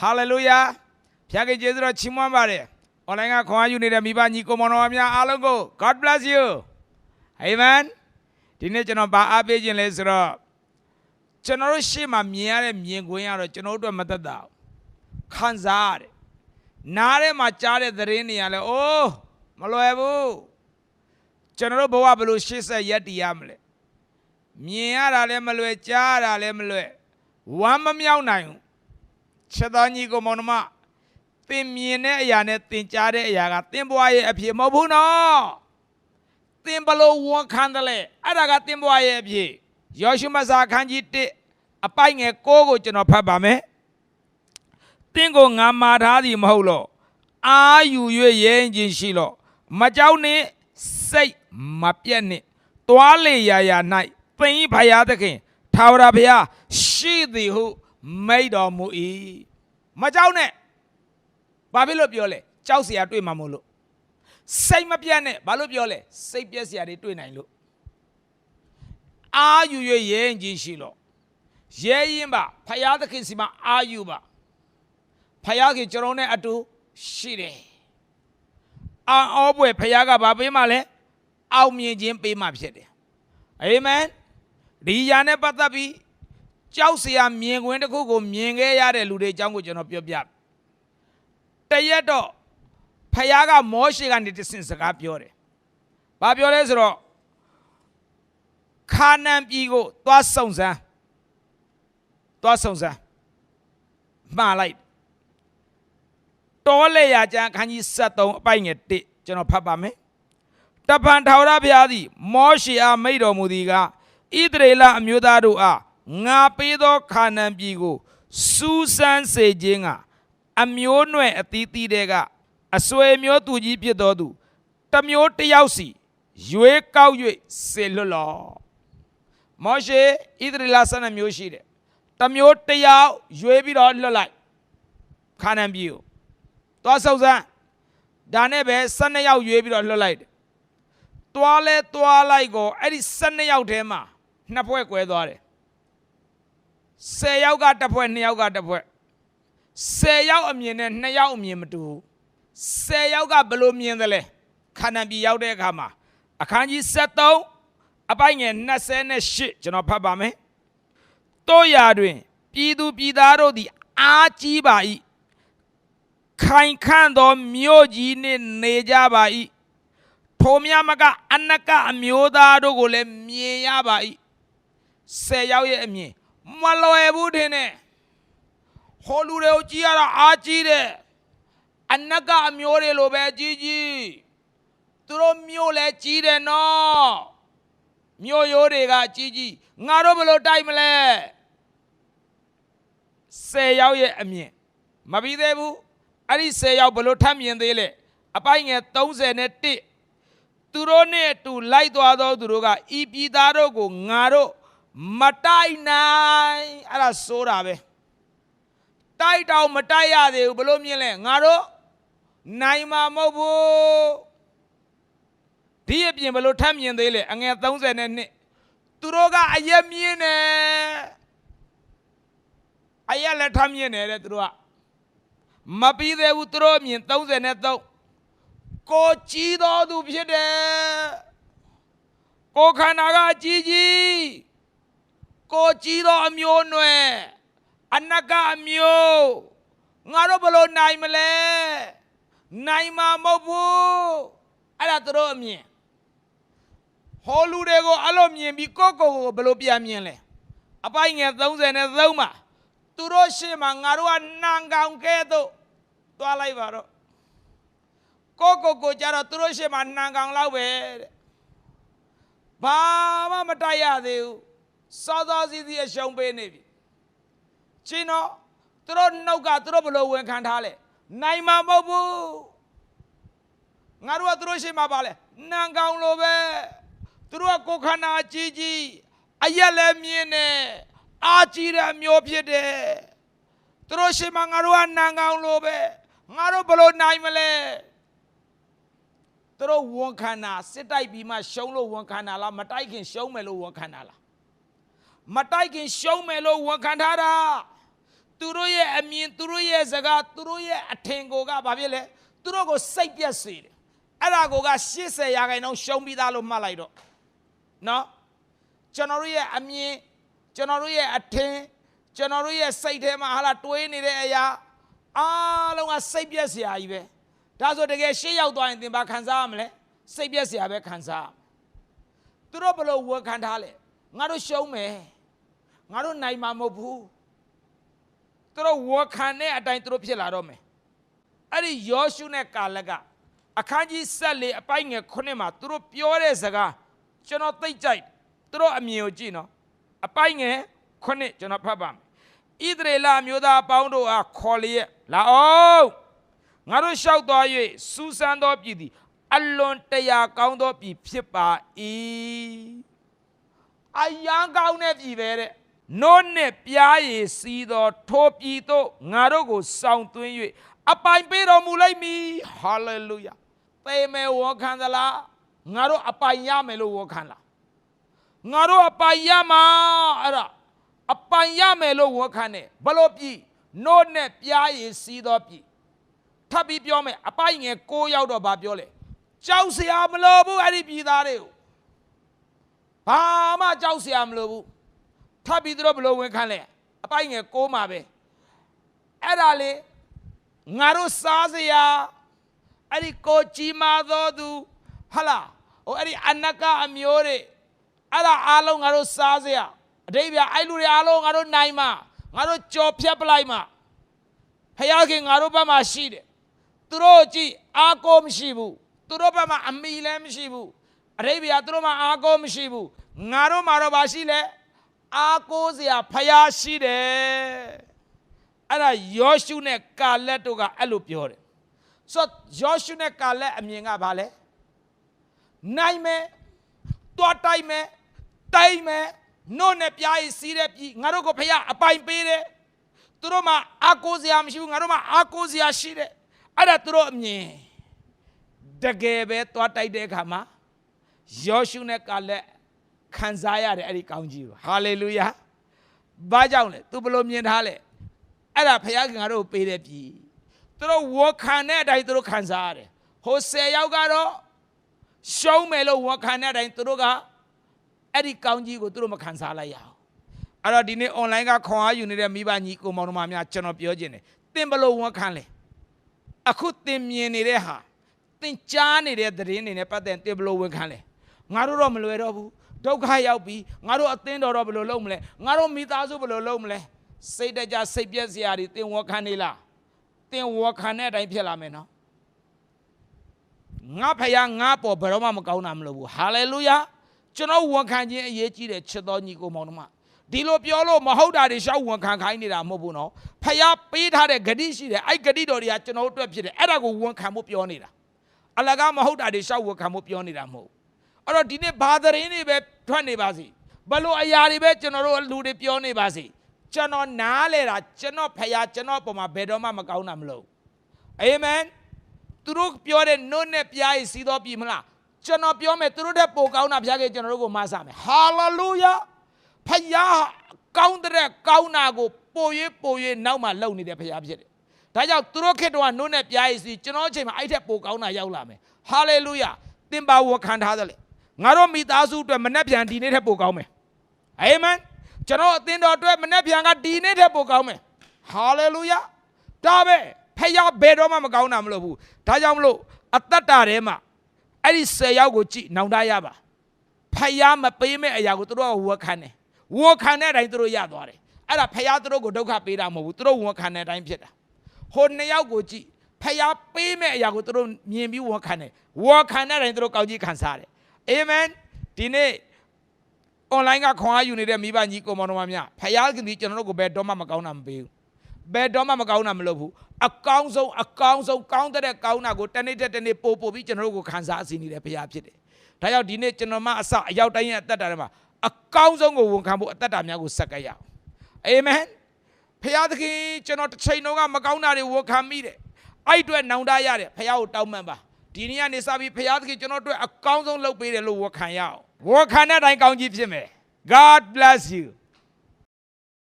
ဟာလေလုယာဖျားခင်ကျေးဇူးတော်ချီးမွမ်းပါတယ်။ online ကခွန်အားယူနေတဲ့မိဘညီကိုမောင်တော်များအားလုံးကို God bless you amen ဒီနေ့ကျွန်တော်ဗာအားပေးခြင်းလဲဆိုတော့ကျွန်တော်တို့ရှေ့မှာမြင်ရတဲ့မြင်ကွင်းကတော့ကျွန်တော်တို့အတွက်မသက်သာဘူးခံစားရတယ်နားထဲမှာကြားတဲ့သတင်းတွေကလည်းအိုးမလွယ်ဘူးကျွန်တော်တို့ဘဝဘယ်လိုရှေ့ဆက်ရက်တည်ရမလဲမြင်ရတာလည်းမလွယ်ကြားရတာလည်းမလွယ်ဝမ်းမမြောက်နိုင်ဘူး ချက်သားညီကိုမောင်နှမသင်မြင်တဲ့အရာနဲ့သင်ကြားတဲ့အရာကသင်ဘဝရဲ့အဖြစ်မဟုတ်ဘူးနော်သင်ဘလို့ဝန်ခံတယ်လဲအဲ့ဒါကသင်ဘဝရဲ့အဖြစ်ယောရှုမစာခန်းကြီး1အပိုက်ငယ်6ကိုကျွန်တော်ဖတ်ပါမယ်သင်ကိုငါမာထားသည်မဟုတ်လို့အာယူ၍ရဲရင်ချင်းရှိလို့မကြောက်နှင့်စိတ်မပြတ်နှင့်တွားလေရာရာ၌သင်၏ဖယားသခင်ထာဝရဘုရားရှိသည်ဟု မိတ်တော်မူ၏မကြောက်နဲ့ဘာဖြစ်လို့ပြောလဲကြောက်เสียတွေ့မှာမို့လို့စိတ်မပြတ်နဲ့ဘာလို့ပြောလဲစိတ်ပြက်เสียတွေတွေ့နိုင်လို့အာယူ၍ရဲရင်ချင်းရှိလို့ရဲရင်ပါဖယားသခင်စီမှာအာယူပါ ဖယားကကျွန်တော်နဲ့အတူရှိတယ်။အာအောပွဲဖယားကဘာပေးမှလဲ။အောင်မြင်ခြင်းပေးမှဖြစ်တယ်။အာမင်။ဒီယာနဲ့ပတ်သက်ပြီး ကြောက်စရာမြင်ကွင်းတစ်ခုကိုမြင်ခဲ့ရတဲ့လူတွေအကြောင်းကိုကျွန်တော်ပြောပြမယ်။တရက်တော့ဖယားကမောရှေကနေတဆင့်စကားပြောတယ်။ဘာပြောလဲဆိုတော့ခါနန်ပြည်ကိုသွားစုံစမ်းသွားစုံစမ်းမှားလိုက်တောလေရာကျမ်းခန်းကြီး73အပိုက်ငယ်1ကျွန်တော်ဖတ်ပါမယ်တပန်ထာဝရဘုရားသည် မောရှေအားမိတ်တော်မူသည်ကဣသရေလအမျိုးသားတို့အား ငါပေးသောခါနန်ပြည်ကိုစူးစမ်းစေခြင်းကအမျိုးနွယ်အသီးသီးတွေကအဆွေမျိုးသူကြီးဖြစ်တော်သူတစ်မျိုးတစ်ယောက်စီရွေးကောက်၍စေလွတ်လော့မောရှေဣသရေလ12မျိုးရှိတယ်တစ်မျိုးတစ်ယောက်ရွေးပြီးတော့လွတ်လိုက်ခါနန်ပြည်ကိုသွားဆုပ်စမ်းဒါနဲ့ပဲ12ယောက်ရွေးပြီးတော့လွှတ်လိုက်တယ်သွားလဲသွားလိုက်ကိုအဲ့ဒီ12ယောက်ထဲမှာနှစ်ဖွဲ့ကွဲသွားတယ် 10ယောက်ကတစ်ဖွဲ့2ယောက်ကတစ်ဖွဲ့10ယောက်အမြင်နဲ့2ယောက်အမြင်မတူဘူး10ယောက်ကဘယ်လိုမြင်သလဲခန္ဓာပြည်ရောက်တဲ့အခါမှာအခန်းကြီး73အပိုက်ငယ်28ကျွန်တော်ဖတ်ပါမယ်တို့ရာတွင်ပြည်သူပြည်သားတို့သည်အားကြီးပါ၏ခိုင်ခန့်သောမြို့ကြီးနှင့်နေကြပါ၏ထိုမြမကအနကအမျိုးသားတို့ကိုလည်းမြင်ရပါ၏ဆယ်ယောက်ရဲ့အမြင် မလွယ်ဘူးထင်တယ်ဟိုလူတွေကိုကြည့်ရတာအားကြီးတယ်အနကအမျိုးတွေလိုပဲကြီးကြီးသူတို့မြို့လည်းကြီးတယ်နော်မြို့ရိုးတွေကကြီးကြီးငါတို့ဘယ်လိုတိုက်မလဲဆယ်ယောက်ရဲ့အမြင်မပြီးသေးဘူးအဲ့ဒီဆယ်ယောက်ဘယ်လိုထပ်မြင်သေးလဲအပိုင်ငယ်31သူတို့နဲ့အတူလိုက်သွားသောသူတို့ကဤပြည်သားတို့ကိုငါတို့ မတိုက်နိုင်အဲ့ဒါစိုးတာပဲတိုက်တောင်မတိုက်ရသေးဘူးဘယ်လိုမြင်လဲငါတို့နိုင်မှာမဟုတ်ဘူးဒီအပြင်ဘယ်လိုထပ်မြင်သေးလဲအငယ်30နဲ့နှစ်သူတို့ကအယက်မြင်တယ်အယက်လည်းထပ်မြင်တယ်တဲ့သူတို့ကမပြီးသေးဘူးသူတို့အမြင်33ကိုကြီးတော်သူဖြစ်တယ်ကိုခန္ဓာကကြီးကြီး ကိုကြီးတော်အမျိုးနွယ်အနကအမျိုးငါတို့ဘယ်လိုနိုင်မလဲနိုင်မှာမဟုတ်ဘူးအဲ့ဒါသူတို့အမြင်ဟောလူတွေကိုအဲ့လိုမြင်ပြီးကိုယ့်ကိုယ်ကိုဘယ်လိုပြန်မြင်လဲအပိုင်ငယ်33မှာသူတို့ရှေ့မှာငါတို့ကနန်ကောင်ကဲ့သို့သွားလိုက်ပါတော့ကိုယ့်ကိုယ်ကိုကြတော့သူတို့ရှေ့မှာနန်ကောင်လောက်ပဲတဲ့ဘာမှမတိုက်ရသေးဘူး စောစောစီးစီးအရှုံးပေးနေပြီချင်းတော့သူတို့နှုတ်ကသူတို့ဘယ်လိုဝန်ခံထားလဲနိုင်မှာမဟုတ်ဘူးငါတို့ကသူတို့ရှေ့မှာပါလဲနန်ကောင်လိုပဲသူတို့ကကိုယ်ခန္ဓာကြီးကြီးအရက်လည်းမြင်တယ်အာကြီးတဲ့မျိုးဖြစ်တယ်သူတို့ရှေ့မှာငါတို့ကနန်ကောင်လိုပဲငါတို့ဘယ်လိုနိုင်မလဲသူတို့ဝန်ခံတာစစ်တိုက်ပြီးမှရှုံးလို့ဝန်ခံတာလားမတိုက်ခင်ရှုံးမယ်လို့ဝန်ခံတာလား မတိုက်ခင်ရှုံးမယ်လို့ဝန်ခံထားတာသူတို့ရဲ့အမြင်သူတို့ရဲ့စကားသူတို့ရဲ့အထင်ကိုကဘာဖြစ်လဲသူတို့ကိုစိတ်ပြက်စေတယ်အဲ့ဒါကိုက80ရာခိုင်နှုန်းရှုံးပြီးသားလို့မှတ်လိုက်တော့နော်ကျွန်တော်တို့ရဲ့အမြင်ကျွန်တော်တို့ရဲ့အထင်ကျွန်တော်တို့ရဲ့စိတ်ထဲမှာဟာလာတွေးနေတဲ့အရာအားလုံးကစိတ်ပြက်စရာကြီးပဲဒါဆိုတကယ်ရှေ့ရောက်သွားရင်သင်ဘာခံစားရမလဲစိတ်ပြက်စရာပဲခံစားရမယ်သူတို့ဘယ်လို့ဝေခံထားလဲငါတို့ရှုံးမယ် ငါတို့နိုင်မှာမဟုတ်ဘူးသူတို့ဝခံတဲ့အတိုင်းသူတို့ဖြစ်လာတော့မယ်အဲ့ဒီယောရှုနဲ့ကာလက်ကအခန်းကြီးဆက်လေအပိုင်းငယ်ခုနှစ်မှာသူတို့ပြောတဲ့စကားကျွန်တော်သိကြိုက်သူတို့အမြင်ကိုကြည့်နော်အပိုင်းငယ်ခုနှစ်ကျွန်တော်ဖတ်ပါမယ်ဣသရေလမျိုးသားအပေါင်းတို့အားခေါ်လျက်လာအောင်ငါတို့လျှောက်သွား၍စူးစမ်းသောပြည်သည်အလွန်တရာကောင်းသောပြည်ဖြစ်ပါ၏အယံကောင်းတဲ့ပြည်ပဲတဲ့ နှုတ်နှင့်ပြားရည်စီးသောထိုပြည်သို့ငါတို့ကိုစောင့်သွင်း၍အပိုင်ပေးတော်မူလိုက်မည်ဟာလေလုယာသေမယ်ဝေါ်ခံသလားငါတို့အပိုင်ရမယ်လို့ဝေါ်ခံလားငါတို့အပိုင်ရမှာအဲ့ဒါအပိုင်ရမယ်လို့ဝေါ်ခံတယ်ဘလို့ပြည်နှုတ်နဲ့ပြားရည်စီးသောပြည်ထပ်ပြီးပြောမယ်အပိုင်ငယ်ကိုရောက်တော့ဗာပြောလေကြောက်စရာမလိုဘူးအဲ့ဒီပြည်သားတွေကိုဘာမှကြောက်စရာမလိုဘူး ထပ်ပြီးသူတို့ဘလို့ဝင်ခံလဲအပိုင်ငယ်ကိုးမှာပဲအဲ့ဒါလေငါတို့စားစရာအဲ့ဒီကိုကြီးမာသောသူဟလာဟိုအဲ့ဒီအနကအမျိုးတွေအဲ့ဒါအားလုံးငါတို့စားစရာအတိတ်ပြအဲ့လူတွေအားလုံးငါတို့နိုင်မှာငါတို့ကြော်ဖြတ်ပလိုက်မှာဖခင်ငါတို့ဘက်မှာရှိတယ်သူတို့ကြည့်အားကိုမရှိဘူးသူတို့ဘက်မှာအမိလည်းမရှိဘူးအတိတ်ပြသူတို့မှာအားကိုမရှိဘူးငါတို့မှာတော့ဘာရှိလဲ အားကိုးစရာဖယားရှိတယ်အဲ့ဒါယောရှုနဲ့ကာလက်တို့ကအဲ့လိုပြောတယ်ဆိုတော့ယောရှုနဲ့ကာလက်အမြင်ကဘာလဲနိုင်မယ်တွားတိုက်မယ်တိုက်မယ်နို့နဲ့ပြားရည်စီးတဲ့ပြည်ငါတို့ကိုဖယားအပိုင်ပေးတယ်သူတို့မှာအားကိုးစရာမရှိဘူးငါတို့မှာအားကိုးစရာရှိတယ်အဲ့ဒါသူတို့အမြင်တကယ်ပဲတွားတိုက်တဲ့အခါမှာယောရှုနဲ့ကာလက် ခံစားရတယ်အဲ့ဒီကောင်းကြီးကိုဟာလေလုယာဘာကြောင့်လဲသူဘယ်လိုမြင်ထားလဲအဲ့ဒါဖခင်ငါတို့ကိုပေးတဲ့ပြီသူတို့ဝခံတဲ့အတိုင်းသူတို့ခံစားရတယ်ဟို10ယောက်ကတော့ရှုံးမယ်လို့ဝခံတဲ့အတိုင်းသူတို့ကအဲ့ဒီကောင်းကြီးကိုသူတို့မခံစားလိုက်ရအောင်အဲ့တော့ဒီနေ့ online ကခွန်အားယူနေတဲ့မိဘညီကိုမောင်တို့မများကျွန်တော်ပြောခြင်းတယ်သင်ဘယ်လိုဝခံလဲအခုသင်မြင်နေတဲ့ဟာသင်ကြားနေတဲ့သတင်းတွေနဲ့ပတ်သက်ရင်သင်ဘယ်လိုဝန်ခံလဲငါတို့တော့မလွယ်တော့ဘူး ဒုက္ခရောက်ပြီငါတို့အသင်းတော်တော့ဘယ်လိုလုပ်မလဲငါတို့မိသားစုဘယ်လိုလုပ်မလဲစိတ်တကြစိတ်ပြက်စရာတွေသင်ဝခံနေလားသင်ဝခံတဲ့အတိုင်းဖြစ်လာမယ်နော်ငါဖယားငါပေါ်ဘယ်တော့မှမကောင်းတာမလို့ဘူးဟာလေလုယာကျွန်တော်ဝန်ခံခြင်းအရေးကြီးတယ်ချစ်တော်ညီကိုမောင်တို့မဒီလိုပြောလို့မဟုတ်တာတွေရှောက်ဝန်ခံခိုင်းနေတာမဟုတ်ဘူးနော်ဖယားပေးထားတဲ့ဂတိရှိတယ်အဲ့ဂတိတော်တွေကကျွန်တော်တို့အတွက်ဖြစ်တယ်အဲ့ဒါကိုဝန်ခံဖို့ပြောနေတာအလကားမဟုတ်တာတွေရှောက်ဝန်ခံဖို့ပြောနေတာမဟုတ်ဘူး အဲ့တော့ဒီနေ့ဘာသတင်းတွေပဲထွက်နေပါစေဘလို့အရာတွေပဲကျွန်တော်တို့လူတွေပြောနေပါစေကျွန်တော်နားလဲတာကျွန်တော်ဖယားကျွန်တော်ပုံမှာဘယ်တော့မှမကောင်းတာမလို့အာမင်သူတို့ပြောတဲ့နုတ်နဲ့ပြားရည်စီးတော်ပြီမလားကျွန်တော်ပြောမယ်သူတို့တဲ့ပိုကောင်းတာဘုရားကကျွန်တော်တို့ကိုမဆမယ်ဟာလေလုယာဖယားကောင်းတဲ့ကောင်းတာကိုပို၍ပို၍နောက်မှလုံနေတဲ့ဖယားဖြစ်တယ်ဒါကြောင့်သူတို့ခေတ္တကနုတ်နဲ့ပြားရည်စီးကျွန်တော်အချိန်မှာအဲ့ထက်ပိုကောင်းတာရောက်လာမယ်ဟာလေလုယာသင်ပါဝခံထားတယ်လေ ငါတို့မိသားစုအတွက်မနှက်ပြန်ဒီနေ့ထက်ပိုကောင်းမယ်အာမင်ကျွန်တော်အသင်းတော်အတွက်မနှက်ပြန်ကဒီနေ့ထက်ပိုကောင်းမယ်ဟာလေလုယာဒါပဲဖယားဘယ်တော့မှမကောင်းတာမလို့ဘူးဒါကြောင့်မလို့အသက်တာထဲမှာအဲ့ဒီ10ယောက်ကိုကြည့်နောင်တရပါဖယားမပေးမဲ့အရာကိုသူတို့ကဝခံတယ်ဝခံတဲ့အတိုင်းသူတို့ရသွားတယ်အဲ့ဒါဖယားသူတို့ကိုဒုက္ခပေးတာမဟုတ်ဘူးသူတို့ဝခံတဲ့အတိုင်းဖြစ်တာဟိုနှစ်ယောက်ကိုကြည့်ဖယားပေးမဲ့အရာကိုသူတို့မြင်ပြီးဝခံတယ်ဝခံတဲ့အတိုင်းသူတို့ကောင်းကြီးခံစားတယ် အာမင်ဒီနေ့ online ကခွန်အားယူနေတဲ့မိဘညီကိုမောင်တော်မများဖယားခင်ဒီကျွန်တော်တို့ကိုဘယ်တော့မှမကောင်းတာမပေးဘူးဘယ်တော့မှမကောင်းတာမလုပ်ဘူးအကောင်းဆုံးအကောင်းဆုံးကောင်းတဲ့ကောင်းတာကိုတနေ့တစ်နေ့ပို့ပို့ပြီးကျွန်တော်တို့ကိုခံစားအစီနေတဲ့ဖယားဖြစ်တယ်ဒါကြောင့်ဒီနေ့ကျွန်တော်မအစအရောက်တိုင်းရဲ့အသက်တာထဲမှာအကောင်းဆုံးကိုဝန်ခံဖို့အသက်တာများကိုဆက်ကပ်ရအောင်အာမင်ဖယားသခင်ကျွန်တော်တစ်ချိန်လုံးကမကောင်းတာတွေဝန်ခံမိတယ်အဲ့အတွက်နောင်တရတယ်ဖယားကိုတောင်းပန်ပါ ဒီနေ့ကနေစပြီးဖယားသခင်ကျွန်တော်တို့အကောင်းဆုံးလုပ်ပေးတယ်လို့ဝန်ခံရအောင်ဝန်ခံတဲ့အတိုင်းကောင်းကြီးဖြစ်မယ် God bless you